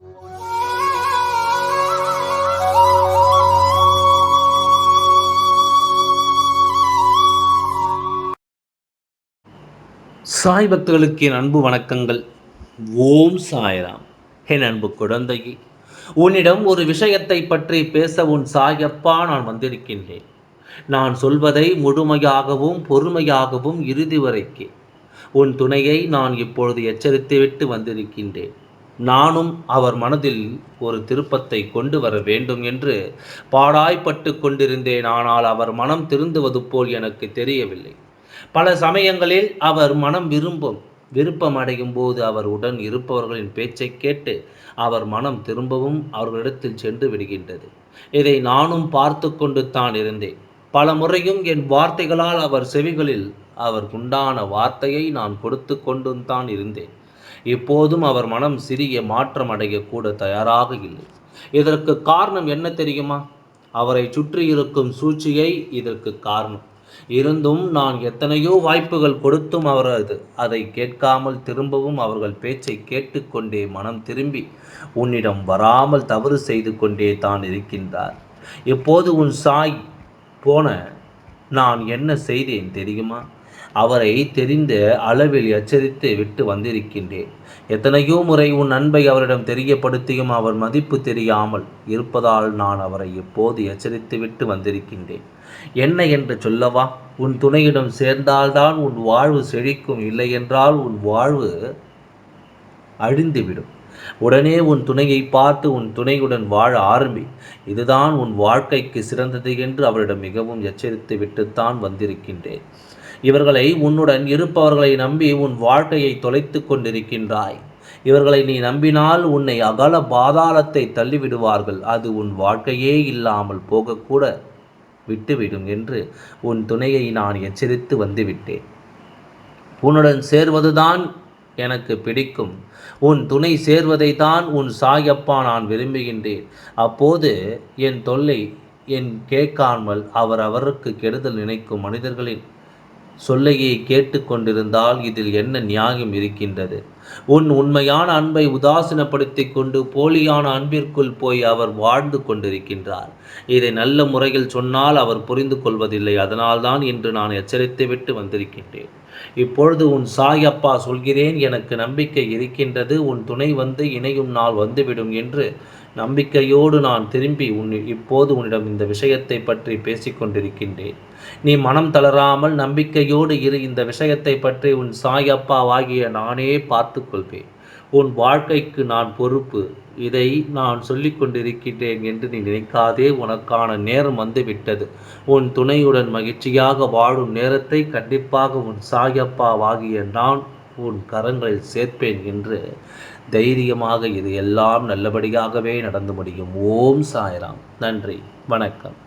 சாய் பக்தர்களுக்கு என் அன்பு வணக்கங்கள். ஓம் சாய்ராம். என் அன்பு குழந்தையே உன்னிடம் ஒரு விஷயத்தை பற்றி பேச உன் சாயப்பா நான் வந்திருக்கின்றேன். நான் சொல்வதை முழுமையாகவும் பொறுமையாகவும் இறுதி வரைக்கே உன் துணையை நான் இப்பொழுது எச்சரித்துவிட்டு வந்திருக்கின்றேன். நானும் அவர் மனதில் ஒரு திருப்பத்தை கொண்டு வர வேண்டும் என்று பாடாய்ப்பட்டு கொண்டிருந்தேன். ஆனால் அவர் மனம் திருந்துவது போல் எனக்கு தெரியவில்லை. பல சமயங்களில் அவர் மனம் விரும்பும் விருப்பம் அடையும் போது அவர் உடன் இருப்பவர்களின் பேச்சை கேட்டு அவர் மனம் திரும்பவும் அவர்களிடத்தில் சென்று விடுகின்றது. இதை நானும் பார்த்து கொண்டு தான் இருந்தேன். பல முறையும் என் வார்த்தைகளால் அவர் செவிகளில் அவர் உண்டான வார்த்தையை நான் கொடுத்து கொண்டு தான் இருந்தேன். இப்போதும் அவர் மனம் சிறிய மாற்றம் அடையக்கூட தயாராக இல்லை. இதற்கு காரணம் என்ன தெரியுமா? அவரை சுற்றி இருக்கும் சூழ்ச்சியை இதற்கு காரணம். இருந்தும் நான் எத்தனையோ வாய்ப்புகள் கொடுத்தும் அவர் அது அதை கேட்காமல் திரும்பவும் அவர்கள் பேச்சை கேட்டுக்கொண்டே மனம் திரும்பி உன்னிடம் வராமல் தவறு செய்து கொண்டே தான் இருக்கின்றார். இப்போது உன் சாய் போன நான் என்ன செய்தேன் தெரியுமா? அவரை தெரிந்த அளவில் எச்சரித்து விட்டு வந்திருக்கின்றேன். எத்தனையோ முறை உன் அன்பை அவரிடம் தெரியப்படுத்தியும் அவர் மதிப்பு தெரியாமல் இருப்பதால் நான் அவரை எப்போது எச்சரித்து விட்டு வந்திருக்கின்றேன். என்ன என்று சொல்லவா? உன் துணையிடம் சேர்ந்தால்தான் உன் வாழ்வு செழிக்கும். இல்லையென்றால் உன் வாழ்வு அழிந்துவிடும். உடனே உன் துணையை பார்த்து உன் துணையுடன் வாழ ஆரம்பி. இதுதான் உன் வாழ்க்கைக்கு சிறந்தது என்று அவரிடம் மிகவும் எச்சரித்து விட்டுத்தான் வந்திருக்கின்றேன். இவர்களை உன்னுடன் இருப்பவர்களை நம்பி உன் வாழ்க்கையை தொலைத்து கொண்டிருக்கின்றாய். இவர்களை நீ நம்பினால் உன்னை அகல பாதாளத்தை தள்ளிவிடுவார்கள். அது உன் வாழ்க்கையே இல்லாமல் போகக்கூட விட்டுவிடும் என்று உன் துணையை நான் எச்சரித்து வந்துவிட்டேன். உன்னுடன் சேர்வதுதான் எனக்கு பிடிக்கும். உன் துணை சேர்வதை தான் உன் சாயப்பா நான் விரும்புகின்றேன். அப்போது என் தொல்லை என் கேட்காமல் அவர் அவருக்கு கெடுதல் நினைக்கும் மனிதர்களின் சொல்லையே கேட்டுக்கொண்டிருந்தால் இதில் என்ன நியாயம் இருக்கின்றது? உன் உண்மையான அன்பை உதாசீனப்படுத்தி கொண்டு போலியான அன்பிற்குள் போய் அவர் வாழ்ந்து கொண்டிருக்கின்றார். இதை நல்ல முறையில் சொன்னால் அவர் புரிந்து கொள்வதில்லை. அதனால்தான் இன்று நான் எச்சரித்து விட்டு வந்திருக்கின்றேன். இப்பொழுது உன் சாய் அப்பா சொல்கிறேன் எனக்கு நம்பிக்கை இருக்கின்றது. உன் துணை வந்து இணையும் நாள் வந்துவிடும் என்று நம்பிக்கையோடு நான் திரும்பி உன் இப்போது உன்னிடம் இந்த விஷயத்தை பற்றி பேசிக்கொண்டிருக்கின்றேன். நீ மனம் தளராமல் நம்பிக்கையோடு இரு இந்த விஷயத்தை பற்றி உன் சாயப்பாவாகிய நானே பார்த்து கொள்வேன் உன் வாழ்க்கைக்கு நான் பொறுப்பு. இதை நான் சொல்லிக் கொண்டிருக்கின்றேன் என்று நீ நினைக்காதே உனக்கான நேரம் வந்துவிட்டது. உன் துணையுடன் மகிழ்ச்சியாக வாழும் நேரத்தை கண்டிப்பாக உன் சாயப்பாவாகிய நான் உன் கரங்களில் சேர்ப்பேன் என்று தைரியமாக இது எல்லாம் நல்லபடியாகவே நடந்து முடியும். ஓம் சாய்ராம். நன்றி. வணக்கம்.